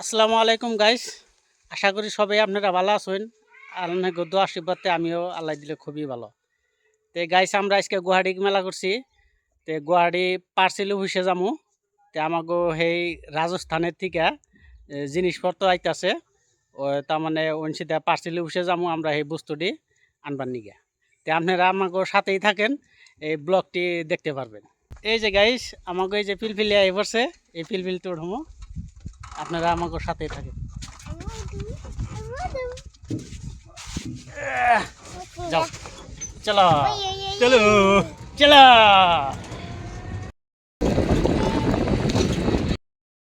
আসসালামু আলাইকুম গাইস আশা করি সবাই আপনারা ভালো আছেন। আল্লাহ গদ্দ আশীর্বাদে আমিও আল্লাহ দিলে খুবই ভালো। তে গাইস আমরা আজকে গুয়াহাটি মেলা করছি। তে, গুয়াহাটি পার্সেল অফিসে যামু। তে আমাকে সেই রাজস্থানের থেকে জিনিসপত্র আইতাছে। তার মানে ওনসিতে পার্সেল অফিসে যামু আমরা সেই বস্তুটি আনবার নিগে। তে, আপনারা আমাকে সাথেই থাকেন, এই ব্লগটি দেখতে পারবেন। এই যে গাইস আমাকে এই যে পিলপিলিয়া এ পড়ছে, এই পিলপিলটি উঠমো আপনারা আমাকে সাথেই থাকে যাও। চলো। চলো। চলো।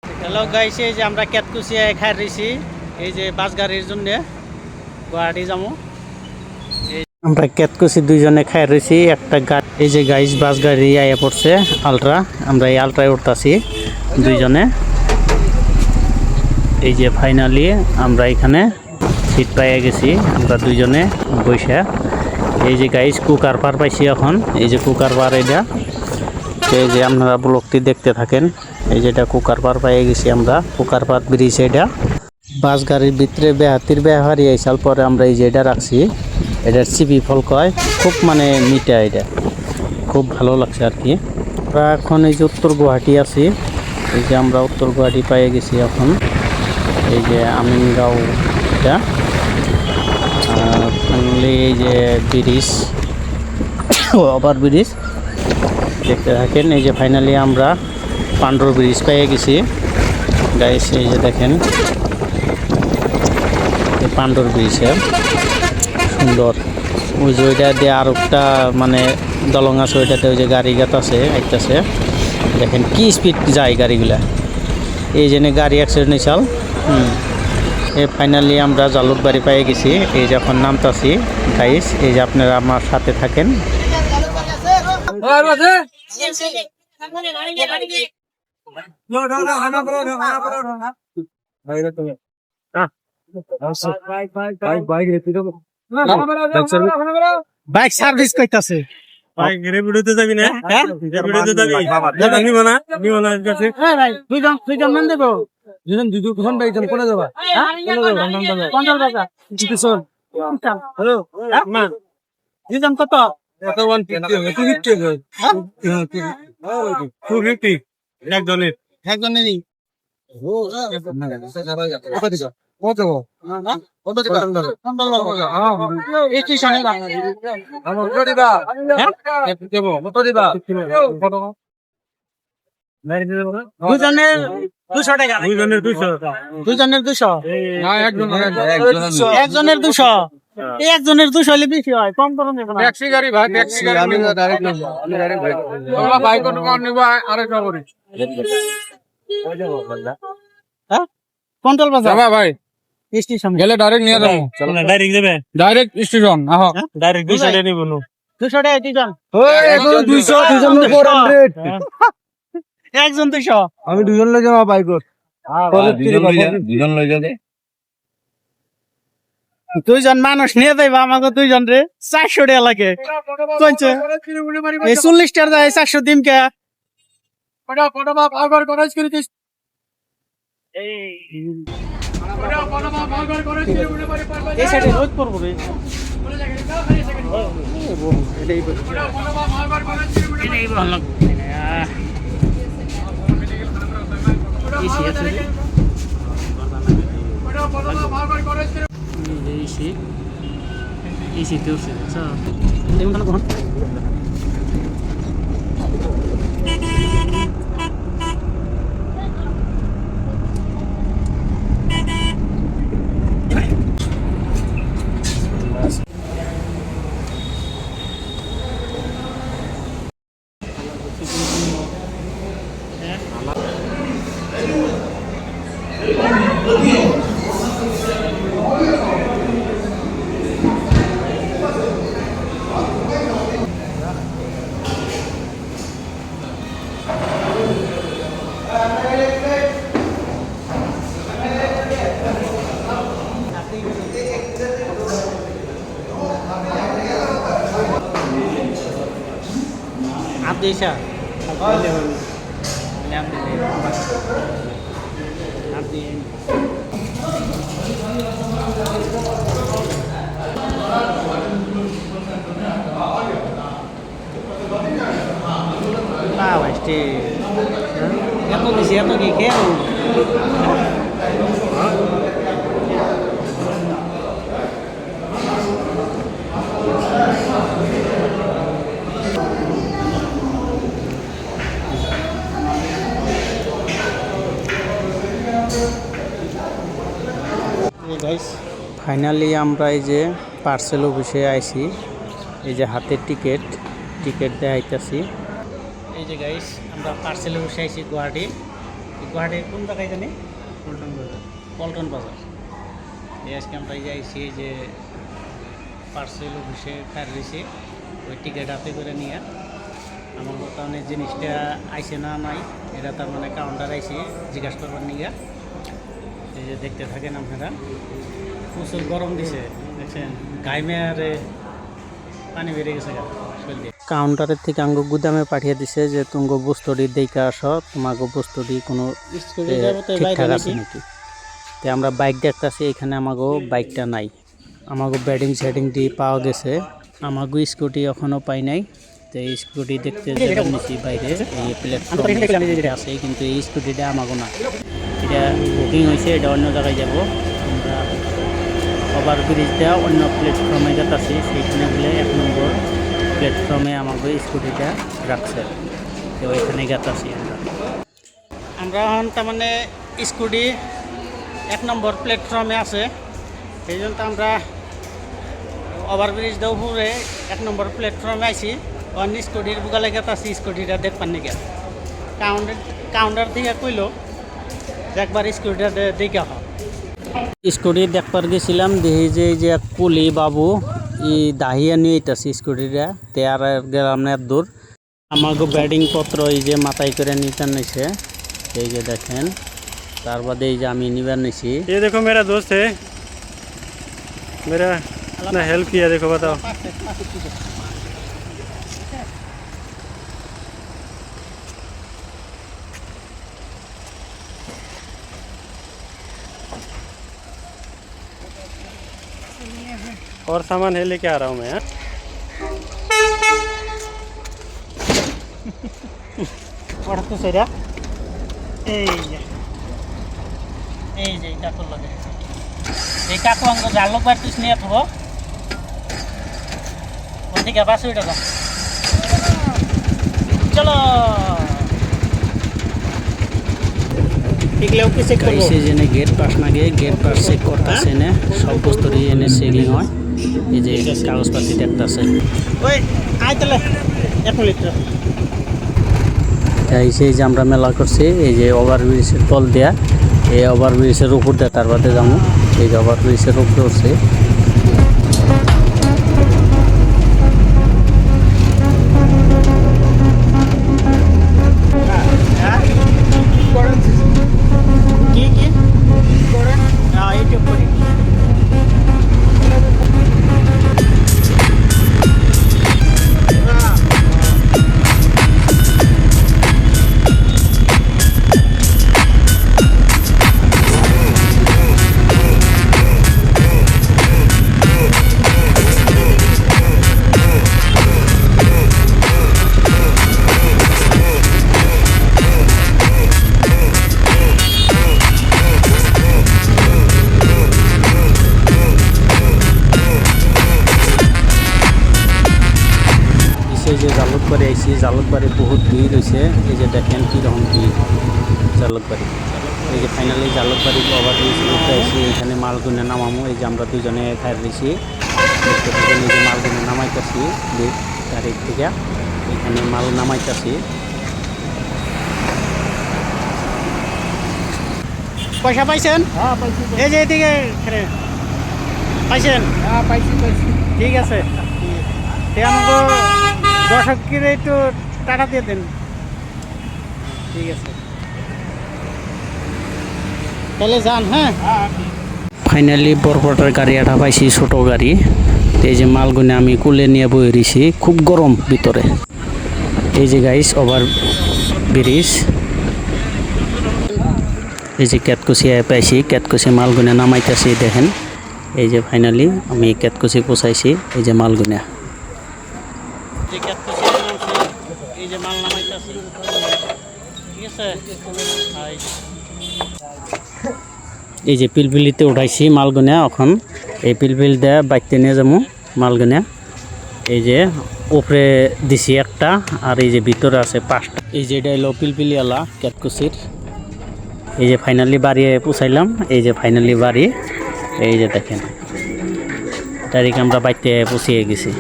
হ্যালো গাইস এই যে আমরা কেতকুচিয়া খাই রয়েছি এই যে বাস গাড়ির জন্য গুয়াহাটি যাব। আমরা কেতকুচি দুইজনে খাই রয়েছি একটা গাড়ি এই যে গাইস বাস গাড়ি আয়া পড়ছে, আলট্রা। আমরা এই আলট্রায় উঠতাছি দুইজনে। এই যে ফাইনালি আমরা এখানে সিট পাইয়া গেছি। আমরা দুইজনে বৈশা এই যে গাইস কুকার পার পাইছি এখন। এই যে কুকার পার এটা। এই যে আপনারা ব্লকটি দেখতে থাকেন। এই যে এটা কুকার পার পাইয়ে গেছি আমরা। কুকার পার ব্রিজ এটা। বাস গাড়ির ভিতরে বেহাতির বেহারি আইসাল পরে আমরা এই যে এটা রাখছি। এটার চিপি ফল কয়? খুব মানে মিঠা এটা। খুব ভালো লাগছে আর কি। এখন এই যে উত্তর গুয়াহাটি আছি। এই যে আমরা উত্তর গুয়াহাটি পাইয়ে গেছি এখন। এই যে আমিনগাঁও, এটা। ফাইনালি এই যে ব্রিজ ওভার ব্রিজ দেখতে থাকেন, এই যে ফাইনালি আমরা পান্ডুর ব্রিজ পেয়ে গেছি। গাইস এই যে দেখেন পান্ডুর ব্রিজে সুন্দর। ওই যে ওইটা দিয়ে আর একটা মানে দলং আছে ওইটাতে ওই যে গাড়ি গাত আছে একটাছে দেখেন কি স্পিড যায় গাড়িগুলা। এই জন্য গাড়ি অ্যাক্সিডেন্ট চাল ফাইনালি আমরা জালুকবাড়ি পেয়ে গেছি। এই যে এখন নামতাছি গাইস এই যে আপনারা আমার সাথে থাকেন। বাইক সার্ভিস ভাই যাবি না? যাবি? দাদা নিব না নিব না কাছে হ্যাঁ ভাই দুইজন দুইজন মান দেবো। দুজন দুজন ভাই জন কোনে যাবা পঞ্চাশ টাকা কিছু শোন হ্যালো মা দুইজন কত কত 150 250 250 একজনের একজনেরই কত দেবো স্টেশনে আমার কত দিবা দেবো কত দিবা কত দুজনের দুশো টাকা। দুইজনের দুইশো দুজনের দুশো? একজনের দুশো। একজনের দুশো? হলে বেশি হয় কম করুন ট্যাক্সি গাড়ি ভাই ট্যাক্সি গাড়ি আমি ডাইরেক্ট নেব ভাই। কোন কোন নিব আরেকটা করি। হ্যাঁ? কন্ট্রোল বাজার? ভাই। স্টেশন। গেলে ডাইরেক্ট নিয়ে যাব। ডাইরেক্ট দেবে। ডাইরেক্ট স্টেশন আহ। ডাইরেক্ট টাকা নিব দুশো টাকা দুইশো দুজন ফোর হান্ড্রেড একজন দুশো আমি দুজন লই যাব বাইক দুজন লই যাবে দুইজন মানুষ নিয়ে যাইবা আমাকে দুইজন রে চারশো টাকা লাগে এই চল্লিশ টাকা যায় চারশো দিন কে এই সাইডে রোদ পড়ব রে এটাই এটাই ভালো লাগবে আছে রে। এই শীতেও উঠছে আচ্ছা। deixa. olha, olha, olha, olha, olha, olha, que Olha, Olha, finally আমরা এই যে পার্সেল অফিসে আইছি। এই যে হাতের টিকিট টিকিট দেখাইতেছি এই যে গাইস আমরা পার্সেল অফিসে আইছি গুয়াহাটি। গুয়াহাটির কোন জায়গায় জানি? পল্টন বাজার। পল্টন বাজার। এই আজকে আমরা এই যে আইছি এই যে পার্সেল অফিসে ফের দিছি ওই টিকিট হাতে করে নিয়ে। আমার বর্তমানে জিনিসটা আইছে না নাই এটা তার মানে কাউন্টার আইছি জিজ্ঞাসা করবার নিয়ে। এই যে দেখতে থাকেন আপনারা প্রচুর গরম দিছে দেখছেন? গাইমে আর পানি বেড়ে গেছে। কাউন্টারের থেকে আঙ্গ গুদামে পাঠিয়ে দিছে যে তুঙ্গ বস্তুটি দেখে আসো তোমাকে বস্তুটি কোনো ঠিকঠাক আছে নাকি? তো আমরা বাইক দেখতেছি এখানে আমাগো বাইকটা নাই। আমাগো ব্যাডিং দিয়ে পাওয়া গেছে। আমাগো স্কুটি এখনও পাই নাই। তো এই স্কুটি দেখতে নিছি বাইরে। এই প্ল্যাটফর্ম আছে কিন্তু এই স্কুটিটা আমাগো না এটা বুকিং হয়েছে এটা অন্য জায়গায় যাব। আমরা ওভার ব্রিজটা অন্য প্ল্যাটফর্মে যাচ্ছি সেইখানে বলে এক নম্বর প্ল্যাটফর্মে আমাকে স্কুটিটা রাখছে। তো ওইখানে যাচ্ছি আমরা। আমরা এখন মানে স্কুটি এক নম্বর প্ল্যাটফর্মে আছে। সেই জন্য আমরা ওভারব্রিজ দেওয়া উপরে এক নম্বর প্ল্যাটফর্মে আইছি। অন্য স্কুটির বুকালে গেতাছি স্কুটিটা দেখবার নাকি কাউন্টার কাউন্টার থেকে কইলো যে একবার স্কুটিটা দেখে হয় স্কুটি দেখবার গেছিলাম দেখি যে এই যে এক কুলি বাবু ই দাহিয়া নিয়ে আইতাছি স্কুটিটা তে আর গেলাম না এত দূর আমাকে ব্যাটিং পত্র এই যে মাথায় করে নিতে নিছে এই যে দেখেন তার বাদে এই যে আমি নিবার নিছি ये देखो मेरा दोस्त है मेरा इतना हेल्प किया देखो बताओ और सामान है लेके आ रहा हूँ मैं हाँ? পড়তো সেটা এই যে এই যে কাকুর লাগে এই কাকু আঙ্গ জালক বাড়তিস নিয়ে থাকবো ওদিকে বাসে উঠে যা চলো এগুলো কি চেক করবো এনে গেট পাস না গিয়ে গেট পাস চেক করতেছে এনে সব বস্তুরই এনে চেকিং হয় এই যে কাগজপাতি দেখতেছে। এই সেই যে আমরা মেলা করছি এই যে ওভারব্রিজের তল দেয়া এই ওভারব্রিজের উপর দেয়া তার বাদে যাব এই যে ওভারব্রিজের উপরে উঠছে। জালুকবাড়ি আইছি জালুকবাড়ি বহুত ভিড় হয়েছে এই যে দেখেন কীরকম ভিড় জালুকবাড়ি। এই যে ফাইনালি জালুকবাড়ি ওভার ব্রিজ ঘুরতে আইছি এখানে মালগুনে নামামো। এই যে আমরা দুজনে খাই দেখতে থাকেন এই যে মালগুনে নামাইতেছি গাড়ির থেকে। এখানে মাল নামাইতেছি। পয়সা পাইছেন? হ্যাঁ এই যে এদিকে পাইছেন? হ্যাঁ ঠিক আছে। আমাকে দর্শককে একটু টাকা দিয়ে দেন। ঠিক আছে। তাহলে যান হ্যাঁ? ফাইনালি বরপটার গাড়ি একটা পাইছি, ছোট গাড়ি। এই যে মালগুনে আমি কুলে নিয়ে বয়ে রয়েছি খুব গরম ভিতরে। এই যে গাইস ওভার ব্রিজ এই যে কেতকুচি পাইছি কেতকুচি মালগুনে নামাইতেছি, দেখেন। এই যে ফাইনালি আমি কেতকুচি পৌঁছাইছি, এই যে মালগুনা এই যে মাল নামাইতেছি। ঠিক আছে? এই যে পিলপিলিতে উঠাইছি মালগুনা এখন। এই পিলপিল দিয়ে বাইতে নিয়ে যাব মালগুনা। এই যে উপরে দিছি একটা, আর এই যে ভিতরে আছে পাঁচটা। এই যে এটা হলো পিলপিলিওয়ালা ক্যাটকুসির এই যে ফাইনালি বাড়ি পুষাইলাম এই যে ফাইনালি বাড়ি। এই যে দেখেন। তারিখ আমরা বাইতে পুষিয়ে গেছি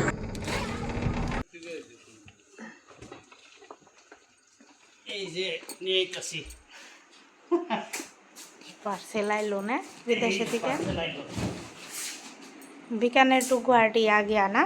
এই যে নিয়ে আসি পার্সেল আইলো না বিদেশে থেকে। বিকানের টুকু গুয়াহাটি আগে আনা।